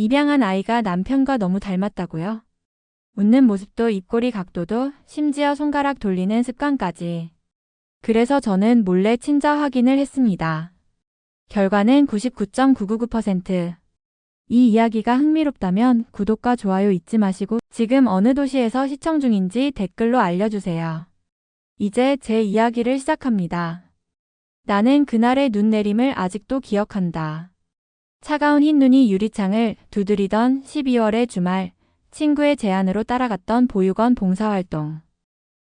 입양한 아이가 남편과 너무 닮았다고요? 웃는 모습도 입꼬리 각도도 심지어 손가락 돌리는 습관까지. 그래서 저는 몰래 친자 확인을 했습니다. 결과는 99.999%. 이 이야기가 흥미롭다면 구독과 좋아요 잊지 마시고 지금 어느 도시에서 시청 중인지 댓글로 알려주세요. 이제 제 이야기를 시작합니다. 나는 그날의 눈 내림을 아직도 기억한다. 차가운 흰 눈이 유리창을 두드리던 12월의 주말, 친구의 제안으로 따라갔던 보육원 봉사활동.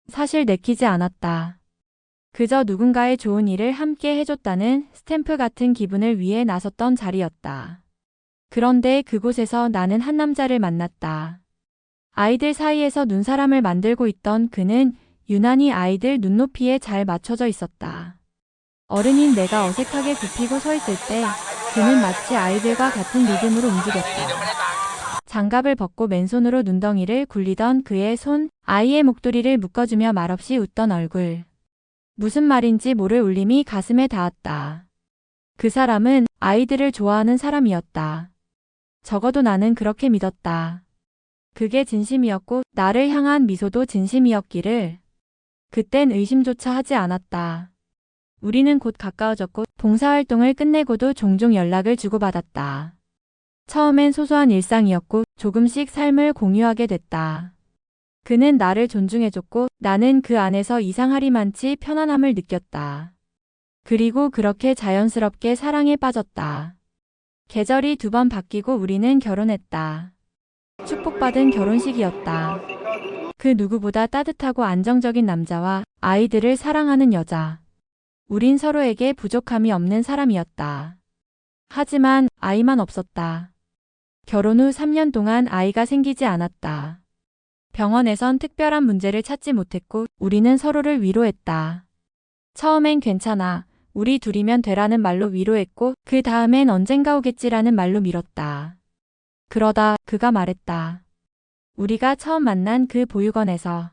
사실 내키지 않았다. 그저 누군가의 좋은 일을 함께 해줬다는 스탬프 같은 기분을 위해 나섰던 자리였다. 그런데 그곳에서 나는 한 남자를 만났다. 아이들 사이에서 눈사람을 만들고 있던 그는 유난히 아이들 눈높이에 잘 맞춰져 있었다. 어른인 내가 어색하게 굽히고 서 있을 때 그는 마치 아이들과 같은 리듬으로 움직였다. 장갑을 벗고 맨손으로 눈덩이를 굴리던 그의 손, 아이의 목도리를 묶어주며 말없이 웃던 얼굴. 무슨 말인지 모를 울림이 가슴에 닿았다. 그 사람은 아이들을 좋아하는 사람이었다. 적어도 나는 그렇게 믿었다. 그게 진심이었고 나를 향한 미소도 진심이었기를. 그땐 의심조차 하지 않았다. 우리는 곧 가까워졌고 봉사활동을 끝내고도 종종 연락을 주고받았다. 처음엔 소소한 일상이었고 조금씩 삶을 공유하게 됐다. 그는 나를 존중해줬고 나는 그 안에서 이상하리만치 편안함을 느꼈다. 그리고 그렇게 자연스럽게 사랑에 빠졌다. 계절이 두 번 바뀌고 우리는 결혼했다. 축복받은 결혼식이었다. 그 누구보다 따뜻하고 안정적인 남자와 아이들을 사랑하는 여자. 우린 서로에게 부족함이 없는 사람이었다. 하지만 아이만 없었다. 결혼 후 3년 동안 아이가 생기지 않았다. 병원에선 특별한 문제를 찾지 못했고 우리는 서로를 위로했다. 처음엔 괜찮아. 우리 둘이면 되라는 말로 위로했고 그 다음엔 언젠가 오겠지라는 말로 밀었다. 그러다 그가 말했다. 우리가 처음 만난 그 보육원에서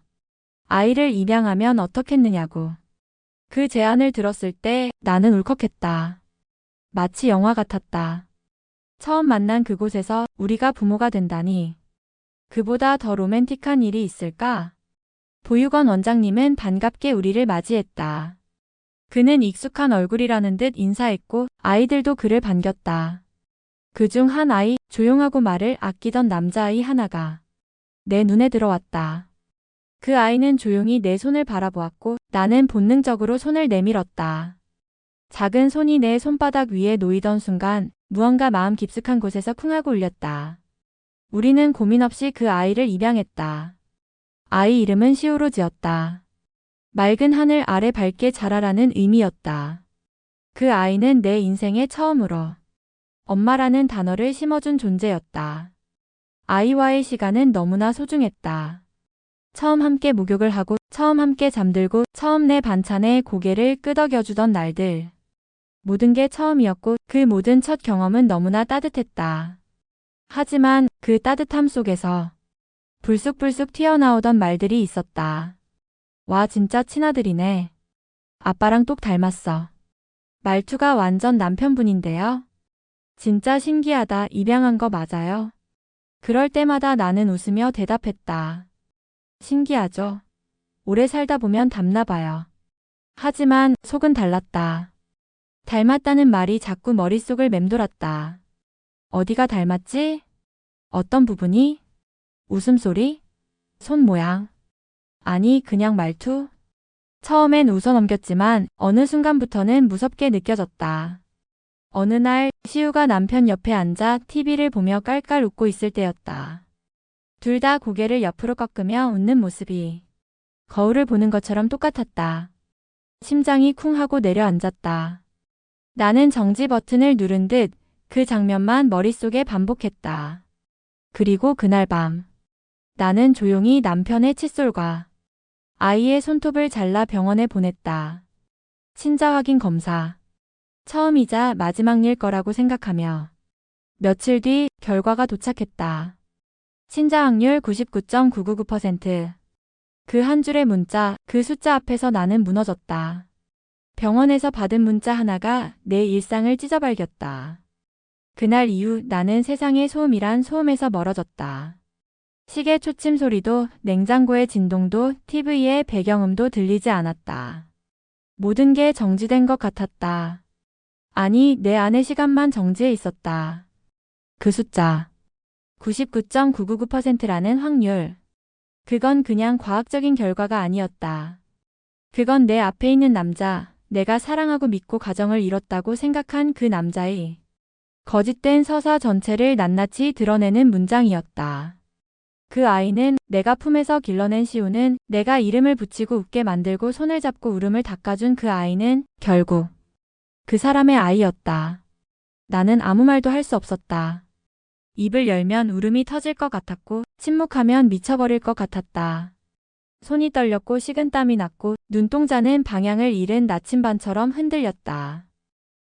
아이를 입양하면 어떻겠느냐고. 그 제안을 들었을 때 나는 울컥했다. 마치 영화 같았다. 처음 만난 그곳에서 우리가 부모가 된다니. 그보다 더 로맨틱한 일이 있을까? 보육원 원장님은 반갑게 우리를 맞이했다. 그는 익숙한 얼굴이라는 듯 인사했고 아이들도 그를 반겼다. 그 중 한 아이, 조용하고 말을 아끼던 남자아이 하나가 내 눈에 들어왔다. 그 아이는 조용히 내 손을 바라보았고 나는 본능적으로 손을 내밀었다. 작은 손이 내 손바닥 위에 놓이던 순간 무언가 마음 깊숙한 곳에서 쿵하고 울렸다. 우리는 고민 없이 그 아이를 입양했다. 아이 이름은 시우로 지었다. 맑은 하늘 아래 밝게 자라라는 의미였다. 그 아이는 내 인생에 처음으로 엄마라는 단어를 심어준 존재였다. 아이와의 시간은 너무나 소중했다. 처음 함께 목욕을 하고, 처음 함께 잠들고, 처음 내 반찬에 고개를 끄덕여주던 날들. 모든 게 처음이었고, 그 모든 첫 경험은 너무나 따뜻했다. 하지만 그 따뜻함 속에서 불쑥불쑥 튀어나오던 말들이 있었다. 와, 진짜 친아들이네. 아빠랑 똑 닮았어. 말투가 완전 남편분인데요. 진짜 신기하다. 입양한 거 맞아요? 그럴 때마다 나는 웃으며 대답했다. 신기하죠? 오래 살다 보면 닮나 봐요. 하지만 속은 달랐다. 닮았다는 말이 자꾸 머릿속을 맴돌았다. 어디가 닮았지? 어떤 부분이? 웃음소리? 손 모양? 아니, 그냥 말투? 처음엔 웃어 넘겼지만 어느 순간부터는 무섭게 느껴졌다. 어느 날 시우가 남편 옆에 앉아 TV를 보며 깔깔 웃고 있을 때였다. 둘 다 고개를 옆으로 꺾으며 웃는 모습이 거울을 보는 것처럼 똑같았다. 심장이 쿵 하고 내려앉았다. 나는 정지 버튼을 누른 듯 그 장면만 머릿속에 반복했다. 그리고 그날 밤 나는 조용히 남편의 칫솔과 아이의 손톱을 잘라 병원에 보냈다. 친자 확인 검사. 처음이자 마지막 일 거라고 생각하며 며칠 뒤 결과가 도착했다. 친자 확률 99.999%. 그 한 줄의 문자, 그 숫자 앞에서 나는 무너졌다. 병원에서 받은 문자 하나가 내 일상을 찢어발겼다. 그날 이후 나는 세상의 소음이란 소음에서 멀어졌다. 시계 초침 소리도 냉장고의 진동도 TV의 배경음도 들리지 않았다. 모든 게 정지된 것 같았다. 아니, 내 안의 시간만 정지해 있었다. 그 숫자. 99.999%라는 확률. 그건 그냥 과학적인 결과가 아니었다. 그건 내 앞에 있는 남자, 내가 사랑하고 믿고 가정을 이뤘다고 생각한 그 남자의 거짓된 서사 전체를 낱낱이 드러내는 문장이었다. 그 아이는 내가 품에서 길러낸 시우는 내가 이름을 붙이고 웃게 만들고 손을 잡고 울음을 닦아준 그 아이는 결국 그 사람의 아이였다. 나는 아무 말도 할 수 없었다. 입을 열면 울음이 터질 것 같았고 침묵하면 미쳐버릴 것 같았다. 손이 떨렸고 식은땀이 났고 눈동자는 방향을 잃은 나침반처럼 흔들렸다.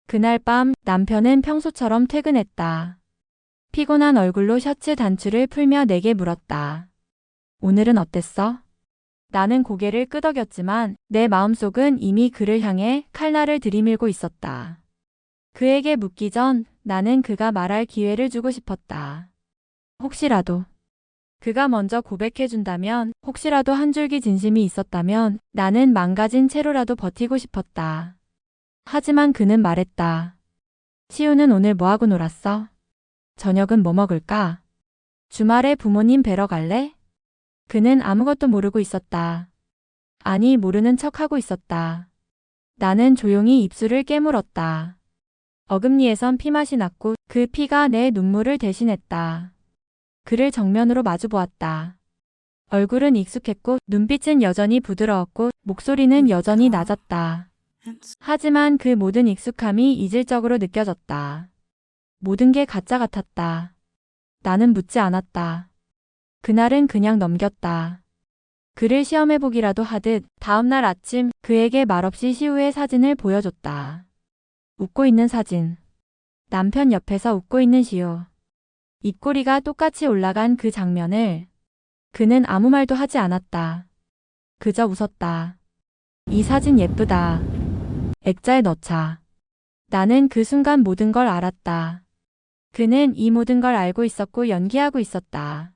그날 밤 남편은 평소처럼 퇴근했다. 피곤한 얼굴로 셔츠 단추를 풀며 내게 물었다. 오늘은 어땠어? 나는 고개를 끄덕였지만 내 마음속은 이미 그를 향해 칼날을 들이밀고 있었다. 그에게 묻기 전 나는 그가 말할 기회를 주고 싶었다. 혹시라도 그가 먼저 고백해준다면, 혹시라도 한 줄기 진심이 있었다면 나는 망가진 채로라도 버티고 싶었다. 하지만 그는 말했다. 시우는 오늘 뭐하고 놀았어? 저녁은 뭐 먹을까? 주말에 부모님 뵈러 갈래? 그는 아무것도 모르고 있었다. 아니, 모르는 척 하고 있었다. 나는 조용히 입술을 깨물었다. 어금니에선 피맛이 났고 그 피가 내 눈물을 대신했다. 그를 정면으로 마주 보았다. 얼굴은 익숙했고 눈빛은 여전히 부드러웠고 목소리는 여전히 낮았다. 하지만 그 모든 익숙함이 이질적으로 느껴졌다. 모든 게 가짜 같았다. 나는 묻지 않았다. 그날은 그냥 넘겼다. 그를 시험해보기라도 하듯 다음날 아침 그에게 말없이 시우의 사진을 보여줬다. 웃고 있는 사진. 남편 옆에서 웃고 있는 시우. 입꼬리가 똑같이 올라간 그 장면을 그는 아무 말도 하지 않았다. 그저 웃었다. 이 사진 예쁘다. 액자에 넣자. 나는 그 순간 모든 걸 알았다. 그는 이 모든 걸 알고 있었고 연기하고 있었다.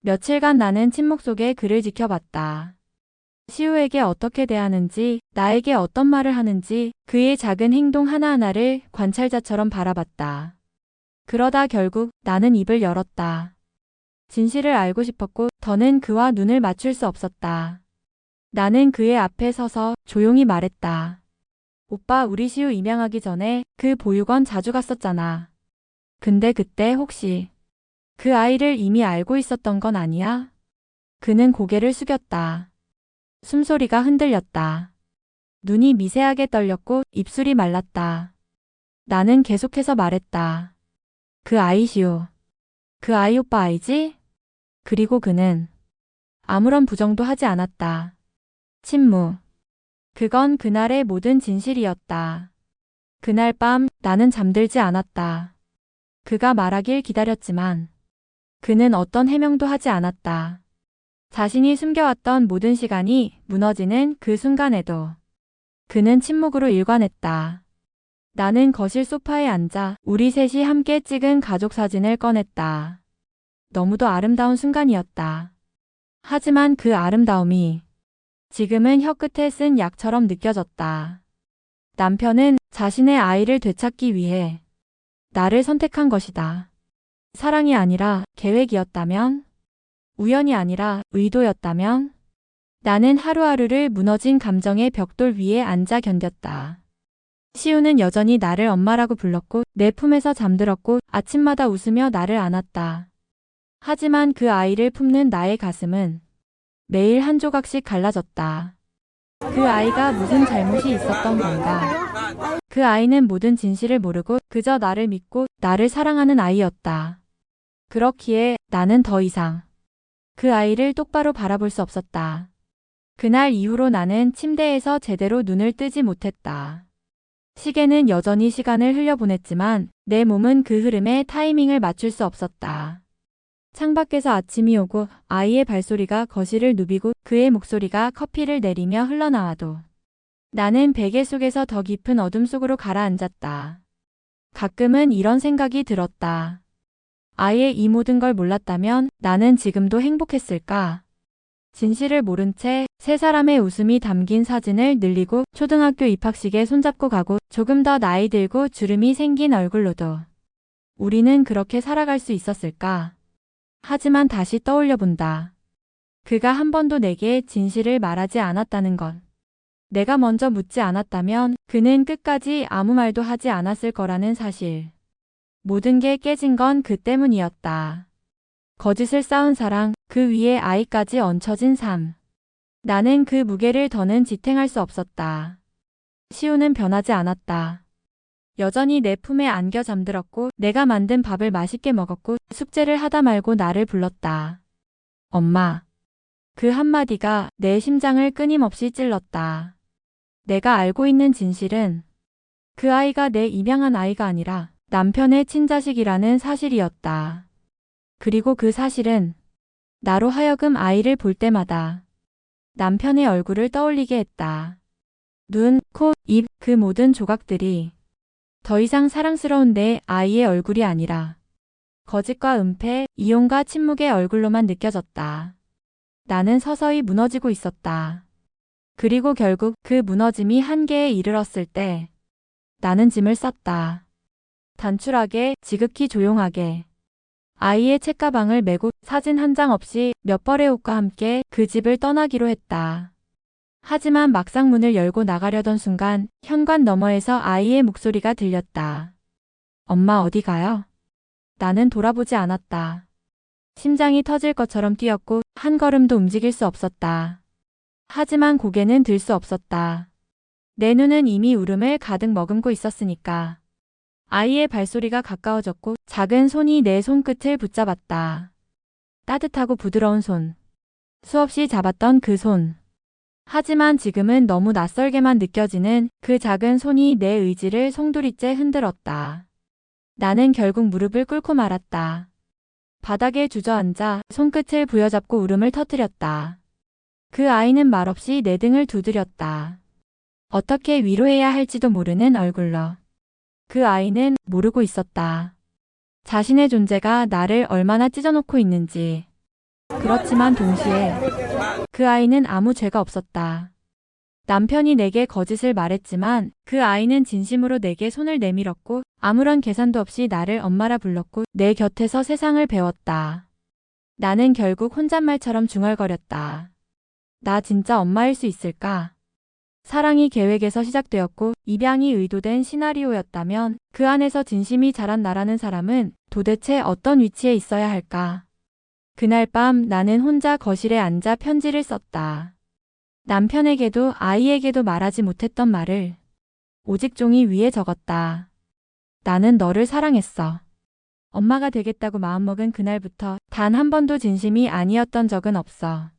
며칠간 나는 침묵 속에 그를 지켜봤다. 시우에게 어떻게 대하는지, 나에게 어떤 말을 하는지, 그의 작은 행동 하나하나를 관찰자처럼 바라봤다. 그러다 결국 나는 입을 열었다. 진실을 알고 싶었고 더는 그와 눈을 맞출 수 없었다. 나는 그의 앞에 서서 조용히 말했다. 오빠 우리 시우 입양하기 전에 그 보육원 자주 갔었잖아. 근데 그때 혹시 그 아이를 이미 알고 있었던 건 아니야? 그는 고개를 숙였다. 숨소리가 흔들렸다. 눈이 미세하게 떨렸고 입술이 말랐다. 나는 계속해서 말했다. 그 아이시오. 그 아이 오빠 알지? 그리고 그는 아무런 부정도 하지 않았다. 침묵. 그건 그날의 모든 진실이었다. 그날 밤 나는 잠들지 않았다. 그가 말하길 기다렸지만 그는 어떤 해명도 하지 않았다. 자신이 숨겨왔던 모든 시간이 무너지는 그 순간에도 그는 침묵으로 일관했다. 나는 거실 소파에 앉아 우리 셋이 함께 찍은 가족 사진을 꺼냈다. 너무도 아름다운 순간이었다. 하지만 그 아름다움이 지금은 혀끝에 쓴 약처럼 느껴졌다. 남편은 자신의 아이를 되찾기 위해 나를 선택한 것이다. 사랑이 아니라 계획이었다면? 우연이 아니라 의도였다면? 나는 하루하루를 무너진 감정의 벽돌 위에 앉아 견뎠다. 시우는 여전히 나를 엄마라고 불렀고 내 품에서 잠들었고 아침마다 웃으며 나를 안았다. 하지만 그 아이를 품는 나의 가슴은 매일 한 조각씩 갈라졌다. 그 아이가 무슨 잘못이 있었던 건가? 그 아이는 모든 진실을 모르고 그저 나를 믿고 나를 사랑하는 아이였다. 그렇기에 나는 더 이상 그 아이를 똑바로 바라볼 수 없었다. 그날 이후로 나는 침대에서 제대로 눈을 뜨지 못했다. 시계는 여전히 시간을 흘려보냈지만 내 몸은 그 흐름에 타이밍을 맞출 수 없었다. 창밖에서 아침이 오고 아이의 발소리가 거실을 누비고 그의 목소리가 커피를 내리며 흘러나와도 나는 베개 속에서 더 깊은 어둠 속으로 가라앉았다. 가끔은 이런 생각이 들었다. 아예 이 모든 걸 몰랐다면 나는 지금도 행복했을까? 진실을 모른 채 세 사람의 웃음이 담긴 사진을 늘리고 초등학교 입학식에 손잡고 가고 조금 더 나이 들고 주름이 생긴 얼굴로도 우리는 그렇게 살아갈 수 있었을까? 하지만 다시 떠올려 본다. 그가 한 번도 내게 진실을 말하지 않았다는 것. 내가 먼저 묻지 않았다면 그는 끝까지 아무 말도 하지 않았을 거라는 사실. 모든 게 깨진 건 그 때문이었다. 거짓을 쌓은 사랑, 그 위에 아이까지 얹혀진 삶. 나는 그 무게를 더는 지탱할 수 없었다. 시우는 변하지 않았다. 여전히 내 품에 안겨 잠들었고 내가 만든 밥을 맛있게 먹었고 숙제를 하다 말고 나를 불렀다. 엄마. 그 한마디가 내 심장을 끊임없이 찔렀다. 내가 알고 있는 진실은 그 아이가 내 입양한 아이가 아니라 남편의 친자식이라는 사실이었다. 그리고 그 사실은 나로 하여금 아이를 볼 때마다 남편의 얼굴을 떠올리게 했다. 눈, 코, 입, 그 모든 조각들이 더 이상 사랑스러운 내 아이의 얼굴이 아니라 거짓과 은폐, 이용과 침묵의 얼굴로만 느껴졌다. 나는 서서히 무너지고 있었다. 그리고 결국 그 무너짐이 한계에 이르렀을 때 나는 짐을 쌌다. 단출하게, 지극히 조용하게. 아이의 책가방을 메고 사진 한 장 없이 몇 벌의 옷과 함께 그 집을 떠나기로 했다. 하지만 막상 문을 열고 나가려던 순간 현관 너머에서 아이의 목소리가 들렸다. 엄마 어디 가요? 나는 돌아보지 않았다. 심장이 터질 것처럼 뛰었고 한 걸음도 움직일 수 없었다. 하지만 고개는 들 수 없었다. 내 눈은 이미 울음을 가득 머금고 있었으니까. 아이의 발소리가 가까워졌고 작은 손이 내 손끝을 붙잡았다. 따뜻하고 부드러운 손. 수없이 잡았던 그 손. 하지만 지금은 너무 낯설게만 느껴지는 그 작은 손이 내 의지를 송두리째 흔들었다. 나는 결국 무릎을 꿇고 말았다. 바닥에 주저앉아 손끝을 부여잡고 울음을 터뜨렸다. 그 아이는 말없이 내 등을 두드렸다. 어떻게 위로해야 할지도 모르는 얼굴로. 그 아이는 모르고 있었다. 자신의 존재가 나를 얼마나 찢어놓고 있는지. 그렇지만 동시에 그 아이는 아무 죄가 없었다. 남편이 내게 거짓을 말했지만 그 아이는 진심으로 내게 손을 내밀었고 아무런 계산도 없이 나를 엄마라 불렀고 내 곁에서 세상을 배웠다. 나는 결국 혼잣말처럼 중얼거렸다. 나 진짜 엄마일 수 있을까? 사랑이 계획에서 시작되었고 입양이 의도된 시나리오였다면 그 안에서 진심이 자란 나라는 사람은 도대체 어떤 위치에 있어야 할까? 그날 밤 나는 혼자 거실에 앉아 편지를 썼다. 남편에게도 아이에게도 말하지 못했던 말을 오직 종이 위에 적었다. 나는 너를 사랑했어. 엄마가 되겠다고 마음먹은 그날부터 단 한 번도 진심이 아니었던 적은 없어.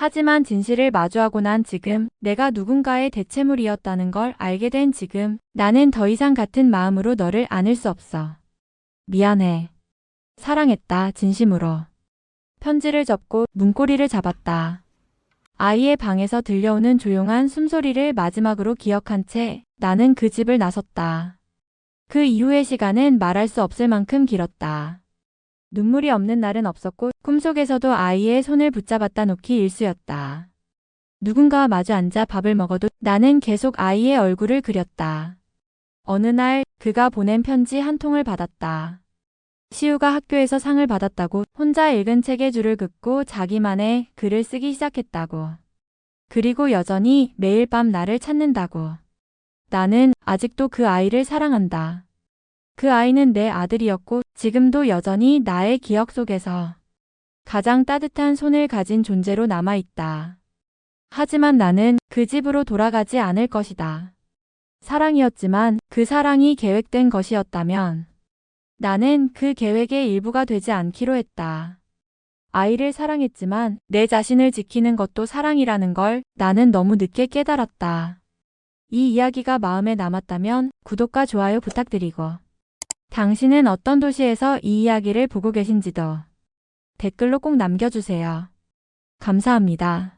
하지만 진실을 마주하고 난 지금 내가 누군가의 대체물이었다는 걸 알게 된 지금 나는 더 이상 같은 마음으로 너를 안을 수 없어. 미안해. 사랑했다, 진심으로. 편지를 접고 문고리를 잡았다. 아이의 방에서 들려오는 조용한 숨소리를 마지막으로 기억한 채 나는 그 집을 나섰다. 그 이후의 시간은 말할 수 없을 만큼 길었다. 눈물이 없는 날은 없었고 꿈속에서도 아이의 손을 붙잡았다 놓기 일수였다. 누군가와 마주 앉아 밥을 먹어도 나는 계속 아이의 얼굴을 그렸다. 어느 날 그가 보낸 편지 한 통을 받았다. 시우가 학교에서 상을 받았다고 혼자 읽은 책에 줄을 긋고 자기만의 글을 쓰기 시작했다고. 그리고 여전히 매일 밤 나를 찾는다고. 나는 아직도 그 아이를 사랑한다. 그 아이는 내 아들이었고 지금도 여전히 나의 기억 속에서 가장 따뜻한 손을 가진 존재로 남아있다. 하지만 나는 그 집으로 돌아가지 않을 것이다. 사랑이었지만 그 사랑이 계획된 것이었다면 나는 그 계획의 일부가 되지 않기로 했다. 아이를 사랑했지만 내 자신을 지키는 것도 사랑이라는 걸 나는 너무 늦게 깨달았다. 이 이야기가 마음에 남았다면 구독과 좋아요 부탁드리고 당신은 어떤 도시에서 이 이야기를 보고 계신지도 댓글로 꼭 남겨주세요. 감사합니다.